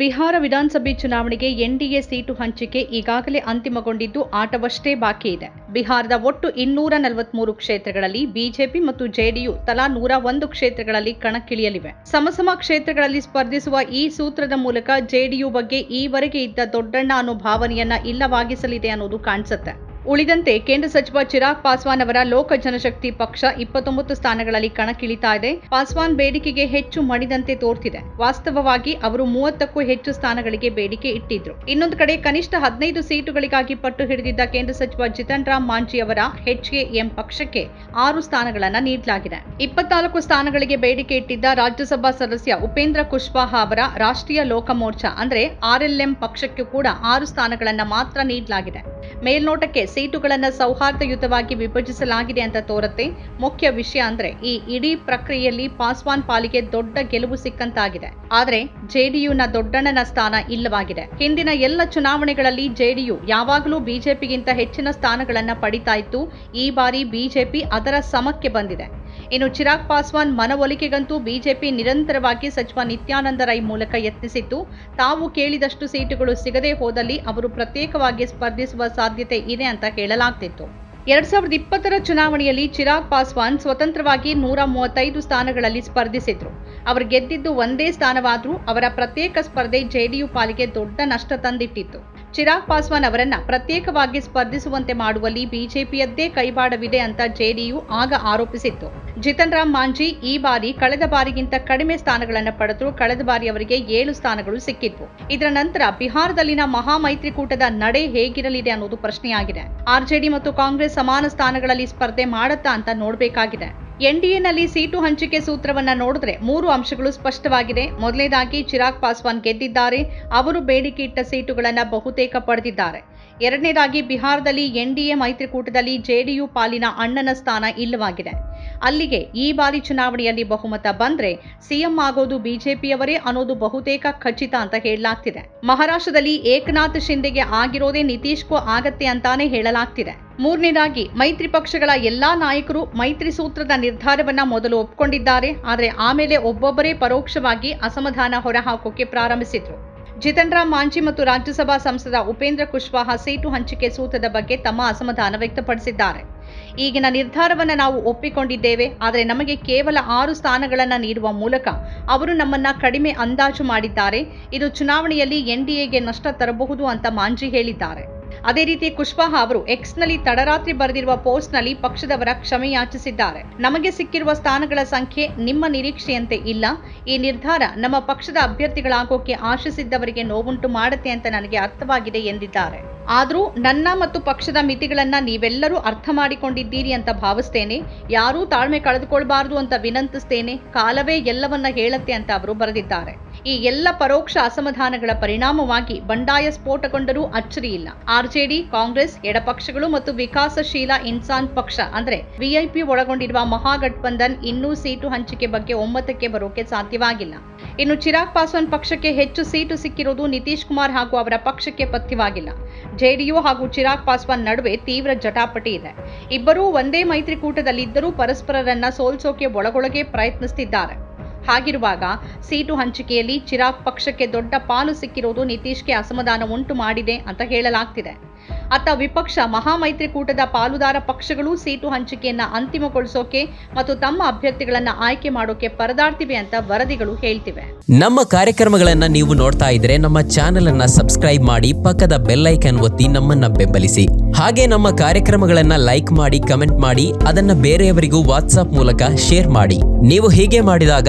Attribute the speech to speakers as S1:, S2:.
S1: ಬಿಹಾರ ವಿಧಾನಸಭೆ ಚುನಾವಣೆಗೆ NDA seat ಹಂಚಿಕೆ ಈಗಾಗಲೇ ಅಂತಿಮಗೊಂಡಿದ್ದು ಆಟವಷ್ಟೇ ಬಾಕಿ ಇದೆ. ಬಿಹಾರದ ಒಟ್ಟು ಇನ್ನೂರ ನಲವತ್ಮೂರು ಕ್ಷೇತ್ರಗಳಲ್ಲಿ ಬಿಜೆಪಿ ಮತ್ತು ಜೆಡಿಯು ತಲಾ ನೂರ ಒಂದು ಕ್ಷೇತ್ರಗಳಲ್ಲಿ ಕಣಕ್ಕಿಳಿಯಲಿವೆ. ಸಮಸಮ ಕ್ಷೇತ್ರಗಳಲ್ಲಿ ಸ್ಪರ್ಧಿಸುವ ಈ ಸೂತ್ರದ ಮೂಲಕ ಜೆಡಿಯು ಬಗ್ಗೆ ಈವರೆಗೆ ಇದ್ದ ದೊಡ್ಡಣ್ಣ ಅನ್ನೋ ಭಾವನೆಯನ್ನ ಇಲ್ಲವಾಗಿಸಲಿದೆ ಅನ್ನೋದು ಕಾಣಿಸುತ್ತೆ. ಉಳಿದಂತೆ ಕೇಂದ್ರ ಸಚಿವ ಚಿರಾಗ್ ಪಾಸ್ವಾನ್ ಅವರ ಲೋಕ ಜನಶಕ್ತಿ ಪಕ್ಷ ಇಪ್ಪತ್ತೊಂಬತ್ತು ಸ್ಥಾನಗಳಲ್ಲಿ ಕಣಕ್ಕಿಳಿತಾ ಇದೆ. ಪಾಸ್ವಾನ್ ಬೇಡಿಕೆಗೆ ಹೆಚ್ಚು ಮಣಿದಂತೆ ತೋರ್ತಿದೆ. ವಾಸ್ತವವಾಗಿ ಅವರು ಮೂವತ್ತಕ್ಕೂ ಹೆಚ್ಚು ಸ್ಥಾನಗಳಿಗೆ ಬೇಡಿಕೆ ಇಟ್ಟಿದ್ರು. ಇನ್ನೊಂದು ಕಡೆ ಕನಿಷ್ಠ ಹದಿನೈದು ಸೀಟುಗಳಿಗಾಗಿ ಪಟ್ಟು ಹಿಡಿದಿದ್ದ ಕೇಂದ್ರ ಸಚಿವ ಜಿತನ್ ರಾಮ್ ಮಾಂಜಿ ಅವರ ಎಂ ಪಕ್ಷಕ್ಕೆ ಆರು ಸ್ಥಾನಗಳನ್ನು ನೀಡಲಾಗಿದೆ. ಇಪ್ಪತ್ನಾಲ್ಕು ಸ್ಥಾನಗಳಿಗೆ ಬೇಡಿಕೆ ಇಟ್ಟಿದ್ದ ರಾಜ್ಯಸಭಾ ಸದಸ್ಯ ಉಪೇಂದ್ರ ಕುಶ್ವಾಹಾ ಅವರ ರಾಷ್ಟ್ರೀಯ ಲೋಕ ಮೋರ್ಚಾ ಅಂದ್ರೆ ಆರ್ಎಲ್ಎಂ ಪಕ್ಷಕ್ಕೂ ಕೂಡ ಆರು ಸ್ಥಾನಗಳನ್ನ ಮಾತ್ರ ನೀಡಲಾಗಿದೆ. ಮೇಲ್ನೋಟಕ್ಕೆ ಸೀಟುಗಳನ್ನು ಸೌಹಾರ್ದಯುತವಾಗಿ ವಿಭಜಿಸಲಾಗಿದೆ ಅಂತ ತೋರುತ್ತೆ. ಮುಖ್ಯ ವಿಷಯ ಅಂದ್ರೆ ಈ ಇಡೀ ಪ್ರಕ್ರಿಯೆಯಲ್ಲಿ ಪಾಸ್ವಾನ್ ಪಾಲಿಗೆ ದೊಡ್ಡ ಗೆಲುವು ಸಿಕ್ಕಂತಾಗಿದೆ. ಆದ್ರೆ ಜೆಡಿಯುನ ದೊಡ್ಡಣ್ಣನ ಸ್ಥಾನ ಇಲ್ಲವಾಗಿದೆ. ಹಿಂದಿನ ಎಲ್ಲ ಚುನಾವಣೆಗಳಲ್ಲಿ ಜೆಡಿಯು ಯಾವಾಗಲೂ ಬಿಜೆಪಿಗಿಂತ ಹೆಚ್ಚಿನ ಸ್ಥಾನಗಳನ್ನ ಪಡಿತಾ ಇತ್ತು. ಈ ಬಾರಿ ಬಿಜೆಪಿ ಅದರ ಸಮಕ್ಕೆ ಬಂದಿದೆ. ಇನ್ನು ಚಿರಾಗ್ ಪಾಸ್ವಾನ್ ಮನವೊಲಿಕೆಗಂತೂ ಬಿಜೆಪಿ ನಿರಂತರವಾಗಿ ಸಚಿವ ನಿತ್ಯಾನಂದ ರೈ ಮೂಲಕ ಯತ್ನಿಸಿತ್ತು. ತಾವು ಕೇಳಿದಷ್ಟು ಸೀಟುಗಳು ಸಿಗದೇ ಹೋದಲ್ಲಿ ಅವರು ಪ್ರತ್ಯೇಕವಾಗಿ ಸ್ಪರ್ಧಿಸುವ ಸಾಧ್ಯತೆ ಇದೆ ಅಂತ ಹೇಳಲಾಗ್ತಿತ್ತು ಎರಡ್ ಸಾವಿರದ ಇಪ್ಪತ್ತರ ಚುನಾವಣೆಯಲ್ಲಿ ಚಿರಾಗ್ ಪಾಸ್ವಾನ್ ಸ್ವತಂತ್ರವಾಗಿ ನೂರ ಮೂವತ್ತೈದು ಸ್ಥಾನಗಳಲ್ಲಿ ಸ್ಪರ್ಧಿಸಿದ್ರು. ಅವರು ಗೆದ್ದಿದ್ದು ಒಂದೇ ಸ್ಥಾನವಾದರೂ ಅವರ ಪ್ರತ್ಯೇಕ ಸ್ಪರ್ಧೆ ಜೆಡಿಯು ಪಾಲಿಗೆ ದೊಡ್ಡ ನಷ್ಟ ತಂದಿಟ್ಟಿತ್ತು. ಚಿರಾಗ್ ಪಾಸ್ವಾನ್ ಅವರನ್ನ ಪ್ರತ್ಯೇಕವಾಗಿ ಸ್ಪರ್ಧಿಸುವಂತೆ ಮಾಡುವಲ್ಲಿ ಬಿಜೆಪಿಯದ್ದೇ ಕೈವಾಡವಿದೆ ಅಂತ ಜೆಡಿಯು ಆಗ ಆರೋಪಿಸಿತ್ತು. ಜಿತನ್ ರಾಮ್ ಮಾಂಜಿ ಈ ಬಾರಿ ಕಳೆದ ಬಾರಿಗಿಂತ ಕಡಿಮೆ ಸ್ಥಾನಗಳನ್ನು ಪಡೆದು ಕಳೆದ ಬಾರಿ ಅವರಿಗೆ ಏಳು ಸ್ಥಾನಗಳು ಸಿಕ್ಕಿದ್ವು. ಇದರ ನಂತರ ಬಿಹಾರದಲ್ಲಿನ ಮಹಾಮೈತ್ರಿಕೂಟದ ನಡೆ ಹೇಗಿರಲಿದೆ ಅನ್ನೋದು ಪ್ರಶ್ನೆಯಾಗಿದೆ. ಆರ್ಜೆಡಿ ಮತ್ತು ಕಾಂಗ್ರೆಸ್ ಸಮಾನ ಸ್ಥಾನಗಳಲ್ಲಿ ಸ್ಪರ್ಧೆ ಮಾಡತ್ತಾ ಅಂತ ನೋಡಬೇಕಾಗಿದೆ. ಎನ್ಡಿಎನಲ್ಲಿ ಸೀಟು ಹಂಚಿಕೆ ಸೂತ್ರವನ್ನ ನೋಡಿದ್ರೆ ಮೂರು ಅಂಶಗಳು ಸ್ಪಷ್ಟವಾಗಿದೆ. ಮೊದಲನೇದಾಗಿ, ಚಿರಾಗ್ ಪಾಸ್ವಾನ್ ಗೆದ್ದಿದ್ದಾರೆ. ಅವರು ಬೇಡಿಕೆ ಇಟ್ಟ ಸೀಟುಗಳನ್ನು ಬಹುತೇಕ ಪಡೆದಿದ್ದಾರೆ. ಎರಡನೇದಾಗಿ, ಬಿಹಾರದಲ್ಲಿ ಎನ್ಡಿಎ ಮೈತ್ರಿಕೂಟದಲ್ಲಿ ಜೆಡಿಯು ಪಾಲಿನ ಅಣ್ಣನ ಸ್ಥಾನ ಇಲ್ಲವಾಗಿದೆ. ಅಲ್ಲಿಗೆ ಈ ಬಾರಿ ಚುನಾವಣೆಯಲ್ಲಿ ಬಹುಮತ ಬಂದ್ರೆ ಸಿಎಂ ಆಗೋದು ಬಿಜೆಪಿಯವರೇ ಅನ್ನೋದು ಬಹುತೇಕ ಖಚಿತ ಅಂತ ಹೇಳಲಾಗ್ತಿದೆ. ಮಹಾರಾಷ್ಟ್ರದಲ್ಲಿ ಏಕನಾಥ್ ಶಿಂದೆಗೆ ಆಗಿರೋದೇ ನಿತೀಶ್ಗೂ ಆಗತ್ತೆ ಅಂತಾನೆ ಹೇಳಲಾಗ್ತಿದೆ. ಮೂರನೇದಾಗಿ, ಮೈತ್ರಿ ಪಕ್ಷಗಳ ಎಲ್ಲಾ ನಾಯಕರು ಮೈತ್ರಿ ಸೂತ್ರದ ನಿರ್ಧಾರವನ್ನ ಮೊದಲು ಒಪ್ಕೊಂಡಿದ್ದಾರೆ, ಆದರೆ ಆಮೇಲೆ ಒಬ್ಬೊಬ್ಬರೇ ಪರೋಕ್ಷವಾಗಿ ಅಸಮಾಧಾನ ಹೊರಹಾಕೋಕೆ ಪ್ರಾರಂಭಿಸಿದ್ರು. ಜಿತನ್ ರಾಮ್ ಮಾಂಜಿ ಮತ್ತು ರಾಜ್ಯಸಭಾ ಸಂಸದ ಉಪೇಂದ್ರ ಕುಶ್ವಾಹಾ ಸೀಟು ಹಂಚಿಕೆ ಸೂತ್ರದ ಬಗ್ಗೆ ತಮ್ಮ ಅಸಮಾಧಾನ ವ್ಯಕ್ತಪಡಿಸಿದ್ದಾರೆ. ಈಗಿನ ನಿರ್ಧಾರವನ್ನು ನಾವು ಒಪ್ಪಿಕೊಂಡಿದ್ದೇವೆ, ಆದರೆ ನಮಗೆ ಕೇವಲ ಆರು ಸ್ಥಾನಗಳನ್ನು ನೀಡುವ ಮೂಲಕ ಅವರು ನಮ್ಮನ್ನ ಕಡಿಮೆ ಅಂದಾಜು ಮಾಡಿದ್ದಾರೆ. ಇದು ಚುನಾವಣೆಯಲ್ಲಿ ಎನ್ಡಿಎಗೆ ನಷ್ಟ ತರಬಹುದು ಅಂತ ಮಾಂಜಿ ಹೇಳಿದ್ದಾರೆ. ಅದೇ ರೀತಿ ಕುಶ್ವಾಹ ಅವರು ಎಕ್ಸ್ನಲ್ಲಿ ತಡರಾತ್ರಿ ಬರೆದಿರುವ ಪೋಸ್ಟ್ನಲ್ಲಿ ಪಕ್ಷದವರ ಕ್ಷಮೆ ಯಾಚಿಸಿದ್ದಾರೆ. ನಮಗೆ ಸಿಕ್ಕಿರುವ ಸ್ಥಾನಗಳ ಸಂಖ್ಯೆ ನಿಮ್ಮ ನಿರೀಕ್ಷೆಯಂತೆ ಇಲ್ಲ. ಈ ನಿರ್ಧಾರ ನಮ್ಮ ಪಕ್ಷದ ಅಭ್ಯರ್ಥಿಗಳಾಗೋಕೆ ಆಶಿಸಿದ್ದವರಿಗೆ ನೋವುಂಟು ಮಾಡುತ್ತೆ ಅಂತ ನನಗೆ ಅರ್ಥವಾಗಿದೆ ಎಂದಿದ್ದಾರೆ. ಆದರೂ ನನ್ನ ಮತ್ತು ಪಕ್ಷದ ಮಿತಿಗಳನ್ನ ನೀವೆಲ್ಲರೂ ಅರ್ಥ ಮಾಡಿಕೊಂಡಿದ್ದೀರಿ ಅಂತ ಭಾವಿಸ್ತೇನೆ. ಯಾರೂ ತಾಳ್ಮೆ ಕಳೆದುಕೊಳ್ಬಾರ್ದು ಅಂತ ವಿನಂತಿಸ್ತೇನೆ. ಕಾಲವೇ ಎಲ್ಲವನ್ನ ಹೇಳತ್ತೆ ಅಂತ ಅವರು ಬರೆದಿದ್ದಾರೆ. ಈ ಎಲ್ಲ ಪರೋಕ್ಷ ಅಸಮಾಧಾನಗಳ ಪರಿಣಾಮವಾಗಿ ಬಂಡಾಯ ಸ್ಫೋಟಗೊಂಡರೂ ಅಚ್ಚರಿ ಇಲ್ಲ. ಆರ್ಜೆಡಿ, ಕಾಂಗ್ರೆಸ್, ಎಡಪಕ್ಷಗಳು ಮತ್ತು ವಿಕಾಸಶೀಲ ಇನ್ಸಾನ್ ಪಕ್ಷ ಅಂದ್ರೆ ವಿಐಪಿ ಒಳಗೊಂಡಿರುವ ಮಹಾಗಠಬಂಧನ್ ಇನ್ನೂ ಸೀಟು ಹಂಚಿಕೆ ಬಗ್ಗೆ ಒಮ್ಮತಕ್ಕೆ ಬರೋಕೆ ಸಾಧ್ಯವಾಗಿಲ್ಲ. ಇನ್ನು ಚಿರಾಗ್ ಪಾಸ್ವಾನ್ ಪಕ್ಷಕ್ಕೆ ಹೆಚ್ಚು ಸೀಟು ಸಿಕ್ಕಿರುವುದು ನಿತೀಶ್ ಕುಮಾರ್ ಹಾಗೂ ಅವರ ಪಕ್ಷಕ್ಕೆ ಪಥ್ಯವಾಗಿಲ್ಲ. ಜೆಡಿಯು ಹಾಗೂ ಚಿರಾಗ್ ಪಾಸ್ವಾನ್ ನಡುವೆ ತೀವ್ರ ಜಟಾಪಟಿ ಇದೆ. ಇಬ್ಬರೂ ಒಂದೇ ಮೈತ್ರಿಕೂಟದಲ್ಲಿದ್ದರೂ ಪರಸ್ಪರರನ್ನ ಸೋಲ್ಸೋಕೆ ಒಳಗೊಳಗೆ ಪ್ರಯತ್ನಿಸುತ್ತಿದ್ದಾರೆ ಹಾಗಿರುವಾಗ ಸೀಟು ಹಂಚಿಕೆಯಲ್ಲಿ ಚಿರಾಗ್ ಪಕ್ಷಕ್ಕೆ ದೊಡ್ಡ ಪಾಲು ಸಿಕ್ಕಿರೋದು ನಿತೀಶ್ಗೆ ಅಸಮಾಧಾನ ಉಂಟು ಮಾಡಿದೆ ಅಂತ ಹೇಳಲಾಗ್ತಿದೆ. ಅತ್ತ ವಿಪಕ್ಷ ಮಹಾಮೈತ್ರಿಕೂಟದ ಪಾಲುದಾರ ಪಕ್ಷಗಳು ಸೀಟು ಹಂಚಿಕೆಯನ್ನ ಅಂತಿಮಗೊಳಿಸೋಕೆ ಮತ್ತು ತಮ್ಮ ಅಭ್ಯರ್ಥಿಗಳನ್ನ ಆಯ್ಕೆ ಮಾಡೋಕೆ ಪರದಾಡ್ತಿವೆ ಅಂತ ವರದಿಗಳು ಹೇಳ್ತಿವೆ.
S2: ನಮ್ಮ ಕಾರ್ಯಕ್ರಮಗಳನ್ನ ನೀವು ನೋಡ್ತಾ ಇದ್ರೆ ನಮ್ಮ ಚಾನೆಲ್ ಅನ್ನ ಸಬ್ಸ್ಕ್ರೈಬ್ ಮಾಡಿ ಪಕ್ಕದ ಬೆಲ್ ಒತ್ತಿ ನಮ್ಮನ್ನ ಬೆಂಬಲಿಸಿ. ಹಾಗೆ ನಮ್ಮ ಕಾರ್ಯಕ್ರಮಗಳನ್ನ ಲೈಕ್ ಮಾಡಿ, ಕಮೆಂಟ್ ಮಾಡಿ, ಅದನ್ನ ಬೇರೆಯವರಿಗೂ ವಾಟ್ಸ್ಆಪ್ ಮೂಲಕ ಶೇರ್ ಮಾಡಿ. ನೀವು ಹೀಗೆ ಮಾಡಿದಾಗ